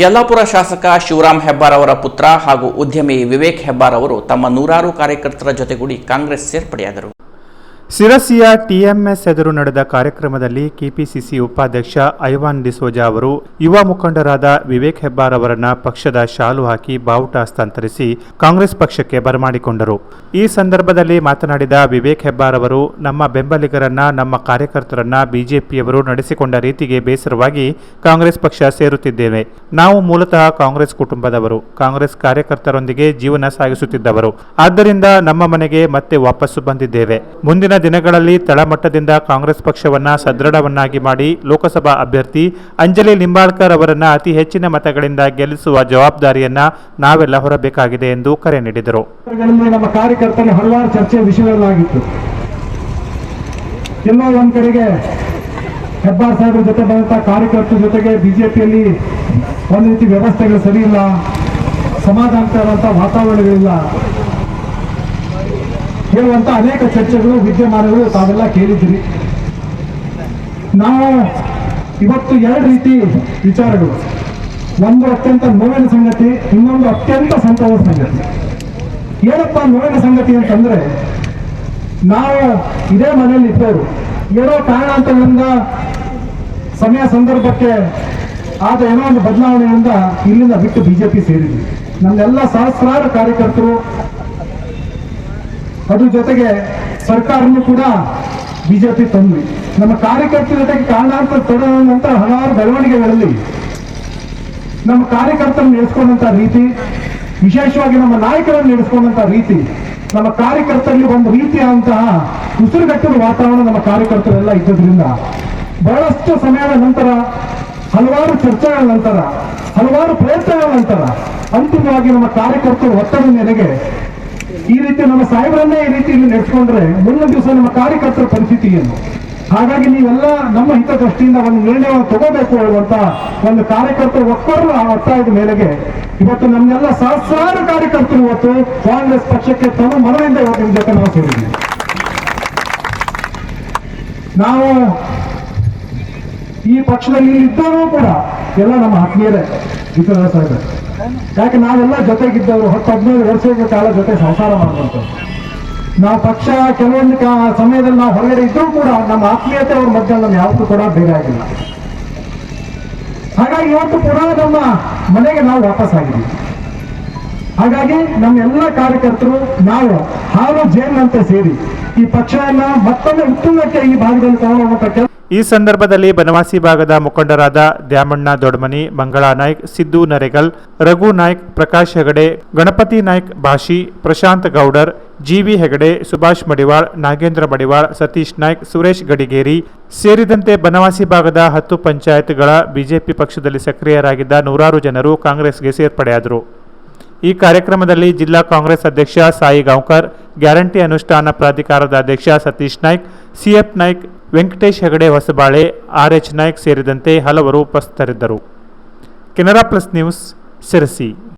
ಯಲ್ಲಾಪುರ ಶಾಸಕ ಶಿವರಾಮ್ ಹೆಬ್ಬಾರ್ ಅವರ ಪುತ್ರ ಹಾಗೂ ಉದ್ಯಮಿ ವಿವೇಕ್ ಹೆಬ್ಬಾರ್ ಅವರು ತಮ್ಮ ನೂರಾರು ಕಾರ್ಯಕರ್ತರ ಜೊತೆಗೂಡಿ ಕಾಂಗ್ರೆಸ್ ಸೇರ್ಪಡೆಯಾದರು. ಸಿರಸಿಯ ಟಿಎಂಎಸ್ ಎದುರು ನಡೆದ ಕಾರ್ಯಕ್ರಮದಲ್ಲಿ ಕೆಪಿಸಿಸಿ ಉಪಾಧ್ಯಕ್ಷ ಐವಾನ್ ಡಿಸೋಜಾ ಅವರು ಯುವ ಮುಖಂಡರಾದ ವಿವೇಕ್ ಹೆಬ್ಬಾರ್ ಅವರನ್ನ ಪಕ್ಷದ ಶಾಲು ಹಾಕಿ ಬಾವುಟ ಹಸ್ತಾಂತರಿಸಿ ಕಾಂಗ್ರೆಸ್ ಪಕ್ಷಕ್ಕೆ ಬರಮಾಡಿಕೊಂಡರು. ಈ ಸಂದರ್ಭದಲ್ಲಿ ಮಾತನಾಡಿದ ವಿವೇಕ್ ಹೆಬ್ಬಾರ್ ಅವರು, ನಮ್ಮ ಬೆಂಬಲಿಗರನ್ನ, ನಮ್ಮ ಕಾರ್ಯಕರ್ತರನ್ನ ಬಿಜೆಪಿಯವರು ನಡೆಸಿಕೊಂಡ ರೀತಿಗೆ ಬೇಸರವಾಗಿ ಕಾಂಗ್ರೆಸ್ ಪಕ್ಷ ಸೇರುತ್ತಿದ್ದೇವೆ. ನಾವು ಮೂಲತಃ ಕಾಂಗ್ರೆಸ್ ಕುಟುಂಬದವರು, ಕಾಂಗ್ರೆಸ್ ಕಾರ್ಯಕರ್ತರೊಂದಿಗೆ ಜೀವನ ಸಾಗಿಸುತ್ತಿದ್ದವರು. ಆದ್ದರಿಂದ ನಮ್ಮ ಮನೆಗೆ ಮತ್ತೆ ವಾಪಸ್ಸು ಬಂದಿದ್ದೇವೆ. ಮುಂದಿನ ದಿನಗಳಲ್ಲಿ ತಳಮಟ್ಟದಿಂದ ಕಾಂಗ್ರೆಸ್ ಪಕ್ಷವನ್ನ ಸದೃಢವನ್ನಾಗಿ ಮಾಡಿ ಲೋಕಸಭಾ ಅಭ್ಯರ್ಥಿ ಅಂಜಲಿ ಲಿಂಬಾಳ್ಕರ್ ಅವರನ್ನ ಅತಿ ಹೆಚ್ಚಿನ ಮತಗಳಿಂದ ಗೆಲ್ಲಿಸುವ ಜವಾಬ್ದಾರಿಯನ್ನ ನಾವೆಲ್ಲ ಹೊರಬೇಕಾಗಿದೆ ಎಂದು ಕರೆ ನೀಡಿದರು. ನಮ್ಮ ಕಾರ್ಯಕರ್ತನ ಹಲವಾರು ಚರ್ಚೆ ವಿಷಯಗಳಾಗಿತ್ತು. ಎಲ್ಲ ಹೆಬ್ಬಾರ್ ಸಾಹೇಬ್ರ ಜೊತೆ ಬಂದಂತ ಕಾರ್ಯಕರ್ತರ ಜೊತೆಗೆ ಬಿಜೆಪಿಯಲ್ಲಿ ಒಂದು ರೀತಿ ವ್ಯವಸ್ಥೆಗಳು ಸರಿ ಇಲ್ಲ ಸಮಾಧಾನಕರಂತ ವಾತಾವರಣಗಳಿಲ್ಲ. ಹೇಳುವಂತ ಅನೇಕ ಚರ್ಚೆಗಳು ವಿದ್ಯಮಾನಗಳು ತಾವೆಲ್ಲ ಕೇಳಿದ್ದೀರಿ. ನಾವು ಇವತ್ತು ಎರಡು ರೀತಿ ವಿಚಾರಗಳು. ಒಂದು ಅತ್ಯಂತ ನೋವಿನ ಸಂಗತಿ, ಇನ್ನೊಂದು ಅತ್ಯಂತ ಸಂತೋಷ ಸಂಗತಿ. ಏನಪ್ಪ ನೋವಿನ ಸಂಗತಿ ಅಂತಂದ್ರೆ, ನಾವು ಇದೇ ಮನೆಯಲ್ಲಿ ಇದ್ದವರು, ಏನೋ ಕಾರಣಾಂತರಗಳಿಂದ ಸಮಯ ಸಂದರ್ಭಕ್ಕೆ ಆದ ಏನೋ ಒಂದು ಬದಲಾವಣೆಯಿಂದ ಇಲ್ಲಿಂದ ಬಿಟ್ಟು ಬಿಜೆಪಿ ಸೇರಿದ್ವಿ. ನಮ್ಮೆಲ್ಲ ಸಹಸ್ರಾರು ಕಾರ್ಯಕರ್ತರು ಅದ್ರ ಜೊತೆಗೆ ಸರ್ಕಾರನು ಕೂಡ ಬಿಜೆಪಿ ತಂದ್ವಿ. ನಮ್ಮ ಕಾರ್ಯಕರ್ತರ ಜೊತೆಗೆ ಕಾರಣಾಂತರ ತೊಡಗುವಂತ ಹಲವಾರು ಬೆಳವಣಿಗೆಗಳಲ್ಲಿ ನಮ್ಮ ಕಾರ್ಯಕರ್ತರನ್ನು ನಡೆಸ್ಕೊಂಡಂತ ರೀತಿ, ವಿಶೇಷವಾಗಿ ನಮ್ಮ ನಾಯಕರನ್ನು ನಡೆಸ್ಕೊಂಡಂತ ರೀತಿ, ನಮ್ಮ ಕಾರ್ಯಕರ್ತರಲ್ಲಿ ಒಂದು ರೀತಿಯಾದಂತಹ ಉಸಿರುಗಟ್ಟಿದ ವಾತಾವರಣ ನಮ್ಮ ಕಾರ್ಯಕರ್ತರೆಲ್ಲ ಇದ್ದದ್ರಿಂದ ಬಹಳಷ್ಟು ಸಮಯದ ನಂತರ, ಹಲವಾರು ಚರ್ಚೆಗಳ ನಂತರ, ಹಲವಾರು ಪ್ರಯತ್ನಗಳ ನಂತರ ಅಂತಿಮವಾಗಿ ನಮ್ಮ ಕಾರ್ಯಕರ್ತರು ಒತ್ತಡ ಮೇರೆಗೆ ಈ ರೀತಿ ನಮ್ಮ ಸಾಹೇಬರನ್ನೇ ಈ ರೀತಿ ಇಲ್ಲಿ ನಡೆಸ್ಕೊಂಡ್ರೆ ಮುಂದಿನ ದಿವಸ ನಮ್ಮ ಕಾರ್ಯಕರ್ತರ ಪರಿಸ್ಥಿತಿ ಏನು? ಹಾಗಾಗಿ ನೀವೆಲ್ಲ ನಮ್ಮ ಹಿತದೃಷ್ಟಿಯಿಂದ ಒಂದು ನಿರ್ಣಯವನ್ನು ತಗೋಬೇಕು ಹೇಳುವಂತ ಒಂದು ಕಾರ್ಯಕರ್ತರು ಒಕ್ಕರು ಆ ಒತ್ತಾಯದ ಮೇಲೆಗೆ ಇವತ್ತು ನಮ್ಮೆಲ್ಲ ಸಹಸ್ರಾರು ಕಾರ್ಯಕರ್ತರು ಇವತ್ತು ಕಾಂಗ್ರೆಸ್ ಪಕ್ಷಕ್ಕೆ ತಮ್ಮ ಮನೆಯಿಂದ ಇವತ್ತು ಜೊತೆ ನಾವು ಸೇರಿದ್ದೀವಿ ನಾವು ಈ ಪಕ್ಷದಲ್ಲಿ ಇದ್ದರೂ ಕೂಡ ಎಲ್ಲ ನಮ್ಮ ಆತ್ಮೀಯರೇ. ವಿಶ್ವನಾಥ ಸಾಹೇಬ್ ಯಾಕೆ ನಾವೆಲ್ಲ ಜೊತೆಗಿದ್ದವರು? ಹತ್ತು ಹದಿನೈದು ವರ್ಷಗಳ ಕಾಲ ಜೊತೆ ಸಂಸಾರ ಮಾಡುವಂಥದ್ದು ನಾವು ಪಕ್ಷ, ಕೆಲವೊಂದು ಸಮಯದಲ್ಲಿ ನಾವು ಹೊರಗಡೆ ಇದ್ರೂ ಕೂಡ ನಮ್ಮ ಆತ್ಮೀಯತೆ ಅವ್ರ ಮಧ್ಯೆ ನಮ್ಮ ಯಾವತ್ತೂ ಕೂಡ ಬೇರೆ ಆಗಿಲ್ಲ. ಹಾಗಾಗಿ ಇವತ್ತು ಪುನಃ ನಮ್ಮ ಮನೆಗೆ ನಾವು ವಾಪಸ್ ಆಗಿದ್ದೀವಿ ಹಾಗಾಗಿ ನಮ್ಮ ಎಲ್ಲ ಕಾರ್ಯಕರ್ತರು, ನಾವು ಹಾಲು ಜೇನಂತೆ ಸೇರಿ ಈ ಪಕ್ಷವನ್ನ ಮತ್ತೊಮ್ಮೆ ಉತ್ತುಂಗಕ್ಕೆ ಈ ಭಾಗದಲ್ಲಿ ತಗೊಂಡೋಗುವಂತ ಕೆಲಸ ಈ ಸಂದರ್ಭದಲ್ಲಿ ಬನವಾಸಿ ಭಾಗದ ಮುಖಂಡರಾದ ದ್ಯಾಮಣ್ಣ ದೊಡ್ಮನಿ, ಮಂಗಳಾ ನಾಯ್ಕ್, ಸಿದ್ದು ನರೇಗಲ್, ರಘು ನಾಯ್ಕ್, ಪ್ರಕಾಶ್ ಹೆಗಡೆ, ಗಣಪತಿ ನಾಯ್ಕ್ ಭಾಷಿ, ಪ್ರಶಾಂತ್ ಗೌಡರ್ ಜಿವಿ ಹೆಗಡೆ, ಸುಭಾಷ್ ಮಡಿವಾಳ್, ನಾಗೇಂದ್ರ ಮಡಿವಾಳ್, ಸತೀಶ್ ನಾಯ್ಕ್, ಸುರೇಶ್ ಗಡಿಗೇರಿ ಸೇರಿದಂತೆ ಬನವಾಸಿ ಭಾಗದ ಹತ್ತು ಪಂಚಾಯತ್ಗಳ ಬಿಜೆಪಿ ಪಕ್ಷದಲ್ಲಿ ಸಕ್ರಿಯರಾಗಿದ್ದ ನೂರಾರು ಜನರು ಕಾಂಗ್ರೆಸ್ಗೆ ಸೇರ್ಪಡೆಯಾದರು. ಈ ಕಾರ್ಯಕ್ರಮದಲ್ಲಿ ಜಿಲ್ಲಾ ಕಾಂಗ್ರೆಸ್ ಅಧ್ಯಕ್ಷ ಸಾಯಿ ಗಾಂವ್ಕರ್, ಗ್ಯಾರಂಟಿ ಅನುಷ್ಠಾನ ಪ್ರಾಧಿಕಾರದ ಅಧ್ಯಕ್ಷ Satish Naik C F Naik Venkatesh Hegde Hosabale R H Nayak ಸೇರಿದಂತೆ ಹಲವರು ಉಪಸ್ಥಿತರಿದ್ದರು. Canara plus news Sirsi